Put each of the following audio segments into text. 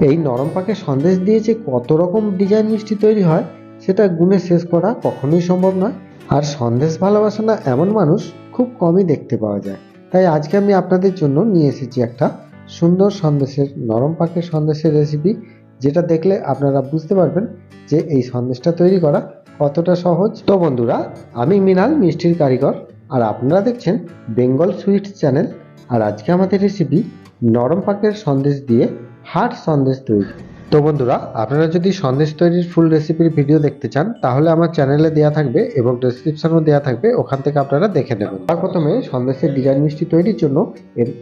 এই নরম পাকে সন্দেশ দিয়ে যে কত রকম ডিজাইন মিষ্টি তৈরি হয়, সেটা গুণে শেষ করা কখনোই সম্ভব নয়। আর সন্দেশ ভালোবাসে না এমন মানুষ খুব কমই দেখতে পাওয়া যায়। তাই আজকে আমি আপনাদের জন্য নিয়ে এসেছি একটা সুন্দর সন্দেশের, নরম পাকের সন্দেশের রেসিপি যেটা দেখলে আপনারা বুঝতে পারবেন যে এই সন্দেশটা তৈরি করা কতটা সহজ। তো বন্ধুরা, আমি মিনাল মিষ্টির কারিগর, আর আপনারা দেখছেন বেঙ্গল সুইটস চ্যানেল। আর আজকে আমাদের রেসিপি নরম পাকের সন্দেশ দিয়ে হার্ট সন্দেশ তৈরি। তো বন্ধুরা, আপনারা যদি সন্দেশ তৈরির ফুল রেসিপির ভিডিও দেখতে চান, তাহলে আমার চ্যানেলে দেওয়া থাকবে এবং ডেসক্রিপশনও দেওয়া থাকবে, ওখান থেকে আপনারা দেখে নেবেন। তার প্রথমে সন্দেশের ডিজাইন মিষ্টি তৈরির জন্য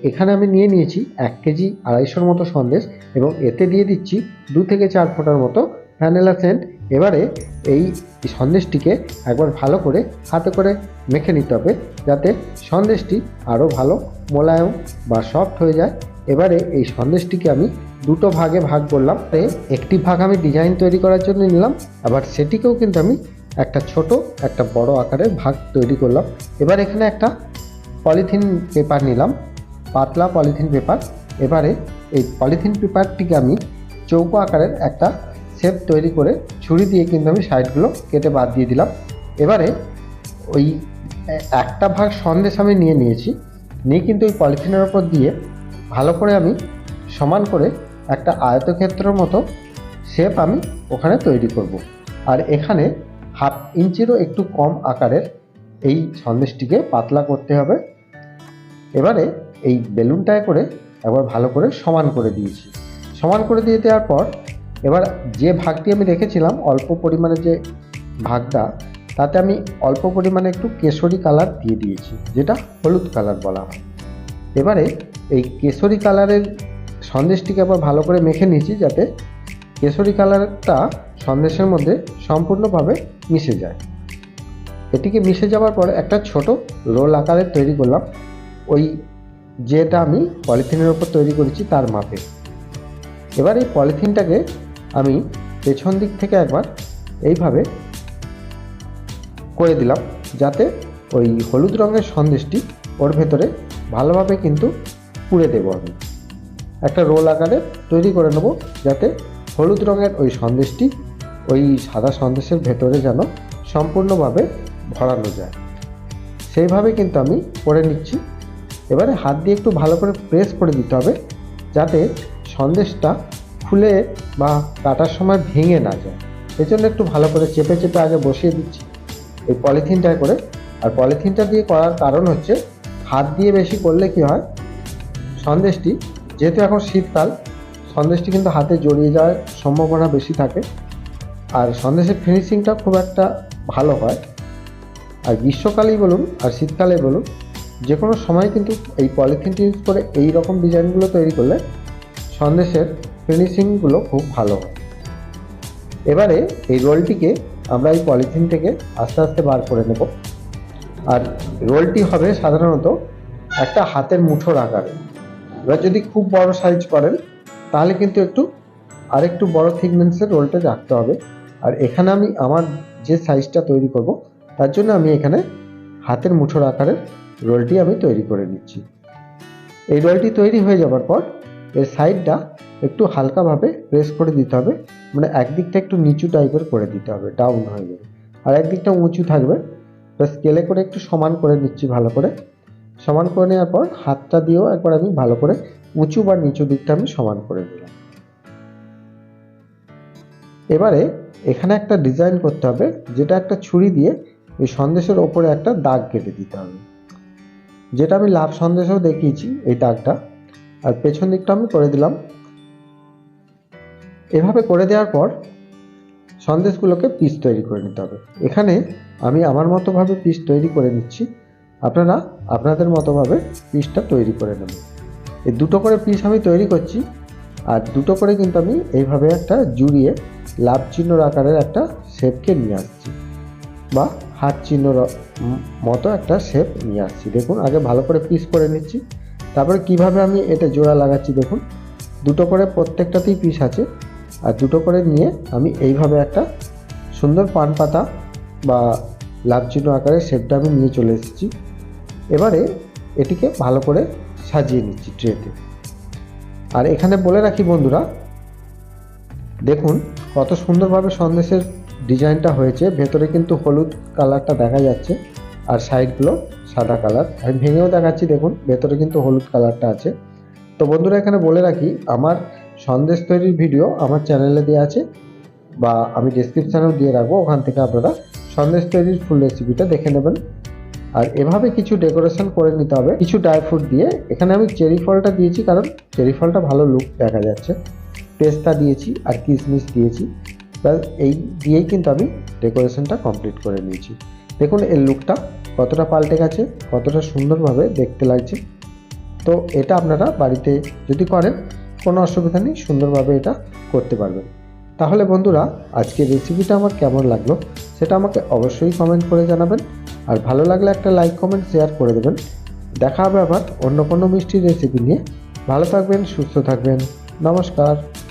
এখানে আমি নিয়ে নিয়েছি এক কেজি আড়াইশোর মতো সন্দেশ এবং এতে দিয়ে দিচ্ছি দু থেকে চার ফোঁটার মতো ভ্যানিলা সেন্ট এবারে এই সন্দেশটিকে একবার ভালো করে হাতে করে মেখে নিতে হবে, যাতে সন্দেশটি আরও ভালো মোলায়েম বা সফট হয়ে যায়। এবারে এই সন্দেশটিকে আমি দুটো ভাগে ভাগ করলাম। একটি ভাগ আমি ডিজাইন তৈরি করার জন্য নিলাম, আবার সেটিকেও কিন্তু আমি একটা ছোট, একটা বড় আকারের ভাগ তৈরি করলাম। এবার এখানে একটা পলিথিন পেপার নিলাম, পাতলা পলিথিন পেপার এবারে এই পলিথিন পেপারটিকে আমি চৌকো আকারের একটা শেপ তৈরি করে ছুরি দিয়ে কিন্তু আমি সাইডগুলো কেটে বাদ দিয়ে দিলাম। এবারে ওই একটা ভাগ সন্দেশ আমি নিয়ে নিয়েছি, নিয়ে কিন্তু ওই পলিথিনের ওপর দিয়ে ভালো করে আমি সমান করে একটা আয়তক্ষেত্রের মতো শেপ আমি ওখানে তৈরি করব। আর এখানে হাফ ইঞ্চিরও একটু কম আকারের এই সন্দেশটিকে পাতলা করতে হবে। এবারে এই বেলুনটায় করে একবার ভালো করে সমান করে দিয়েছি। সমান করে দিয়ে দেওয়ার পর এবার যে ভাগটি আমি রেখেছিলাম, অল্প পরিমাণে যে ভাগটা, তাতে আমি অল্প পরিমাণে একটু কেশরি কালার দিয়ে দিয়েছি, যেটা হলুদ কালার বলা হয়। এবারে এই কেশরি কালারের সন্দেশটিকে আবার ভালো করে মেখে নিয়েছি যাতে কেশরি কালারটা সন্দেশের মধ্যে সম্পূর্ণভাবে মিশে যায়। এটিকে মিশে যাওয়ার পরে একটা ছোট রোল আকারের তৈরি করলাম। ওই যেটা আমি পলিথিনের ওপর তৈরি করেছি তার মাপে। এবার এই পলিথিনটাকে আমি পেছন দিক থেকে একবার এইভাবে করে দিলাম যাতে ওই হলুদ রঙের সন্দেশটি ওর ভেতরে ভালোভাবে কিন্তু পুড়ে দেবো আমি। একটা রোল আকারে তৈরি করে নেব যাতে হলুদ রঙের ওই সন্দেশটি, ওই সাদা সন্দেশের ভেতরে যেন সম্পূর্ণভাবে ভরানো যায়। সেইভাবে কিন্তু আমি করে নিচ্ছি। এবারে হাত দিয়ে একটু ভালো করে প্রেস করে দিতে হবে যাতে সন্দেশটা খুলে বা কাটার সময় ভেঙে না যায়। এজন্য একটু ভালো করে চেপে চেপে আগে বসিয়ে দিচ্ছি এই পলিথিনটায় করে। আর পলিথিনটা দিয়ে করার কারণ হচ্ছে হাত দিয়ে বেশি করলে কি হয় সন্দেশটি, যেহেতু এখন শীতকাল, সন্দেশটি কিন্তু হাতে জড়িয়ে যাওয়ার সম্ভাবনা বেশি থাকে। আর সন্দেশের ফিনিশিংটা খুব একটা ভালো হয়। আর গ্রীষ্মকালেই বলুন আর শীতকালেই বলুন যে কোনো সময় কিন্তু এই পলিথিনটি ইউজ করে এই রকম ডিজাইনগুলো তৈরি করলে সন্দেশের ফিনিশিংগুলো খুব ভালো হয়। এবারে এই রোলটিকে আমরা এই পলিথিন থেকে আস্তে আস্তে বার করে নেব। আর রোলটি হবে সাধারণত একটা হাতের মুঠোর আকারে। এবার যদি খুব বড় সাইজ করেন, তাহলে কিন্তু একটু আরেকটু বড় থিকনেসের রোলটা রাখতে হবে। আর এখানে আমি আমার যে সাইজটা তৈরি করব, তার জন্য আমি এখানে হাতের মুঠোর আকারের রোলটি আমি তৈরি করে নিচ্ছি। এই রোলটি তৈরি হয়ে যাবার পর, এর সাইডটা একটু হালকাভাবে প্রেস করে দিতে হবে। মানে একদিকটা একটু নিচু টাইপের করে দিতে হবে ডাউন হয়ে যাবে আর একদিকটা উঁচু থাকবে। স্কেলে করে একটু সমান করে নিচ্ছি ভালো করে। সমান করে নেওয়ার পর হাতটা দিয়েও একবার আমি ভালো করে উঁচু বা নিচু দিকটা আমি সমান করে নিলাম। এবারে এখানে একটা ডিজাইন করতে হবে, যেটা একটা ছুরি দিয়ে এই সন্দেশের ওপরে একটা দাগ কেটে দিতে হবে। যেটা আমি লাভ সন্দেশেও দেখিয়েছি, এই দাগটা। আর পেছন দিকটা আমি করে দিলাম। এভাবে করে দেওয়ার পর সন্দেশগুলোকে পিস তৈরি করে নিতে হবে। এখানে আমি আমার মতোভাবে পিস তৈরি করে নিচ্ছি। আপনারা আপনাদের মতোভাবে পিসটা তৈরি করে নেবেন। এই দুটো করে পিস আমি তৈরি করছি, আর দুটো করে কিন্তু আমি এইভাবে একটা জুড়িয়ে লাভ চিহ্নর আকারের একটা শেপকে নিয়ে আসছি, বা হাত চিহ্নর মতো একটা শেপ নিয়ে আসছি। দেখুন, আগে ভালো করে পিস করে নিচ্ছি। তারপরে কীভাবে আমি এটা জোড়া লাগাচ্ছি দেখুন, দুটো করে প্রত্যেকটাতেই পিস আছে, আর দুটো করে নিয়ে আমি এইভাবে একটা সুন্দর পান পাতা বা লাভ চিহ্ন আকারের শেপটা আমি নিয়ে চলে এসেছি। এবারে এটিকে ভালো করে সাজিয়ে নিচ্ছি ট্রেতে। আর এখানে বলে রাখি বন্ধুরা, দেখুন কত সুন্দরভাবে সন্দেশের ডিজাইনটা হয়েছে। ভেতরে কিন্তু হলুদ কালারটা দেখা যাচ্ছে আর সাইডগুলো সাদা কালার। আমি ভেঙেও দেখাচ্ছি, দেখুন ভেতরে কিন্তু হলুদ কালারটা আছে। তো বন্ধুরা, এখানে বলে রাখি, আমার সন্দেশ তৈরির ভিডিও আমার চ্যানেলে দেওয়া আছে বা আমি ডিসক্রিপশানেও দিয়ে রাখব। ওখান থেকে আপনারা সন্দেশ তৈরির ফুল রেসিপিটা দেখে নেবেন। আর এভাবে কিছু ডেকোরেশন করে নিতে হবে, কিছু ড্রাই ফ্রুট দিয়ে। এখানে আমি চেরি ফলটা দিয়েছি, কারণ চেরি ফলটা ভালো লুক দেখা যাচ্ছে। পেস্তা দিয়েছি আর কিশমিশ দিয়েছি। ব্যাস, এই দিয়েই কিন্তু আমি ডেকোরেশনটা কমপ্লিট করে নিয়েছি। দেখুন, এর লুকটা কতটা পাল্টে গেছে, কতটা সুন্দরভাবে দেখতে লাগছে। তো এটা আপনারা বাড়িতে যদি করেন, কোনো অসুবিধা নেই, সুন্দরভাবে এটা করতে পারবেন। তাহলে বন্ধুরা, আজকের রেসিপিটা আমার কেমন লাগল, সেটা আমাকে অবশ্যই কমেন্ট করে জানাবেন। আর ভালো লাগলে একটা লাইক কমেন্ট শেয়ার করে দেবেন। দেখা হবে আবার অন্য কোনো মিষ্টির রেসিপি নিয়ে। ভালো থাকবেন, সুস্থ থাকবেন। নমস্কার।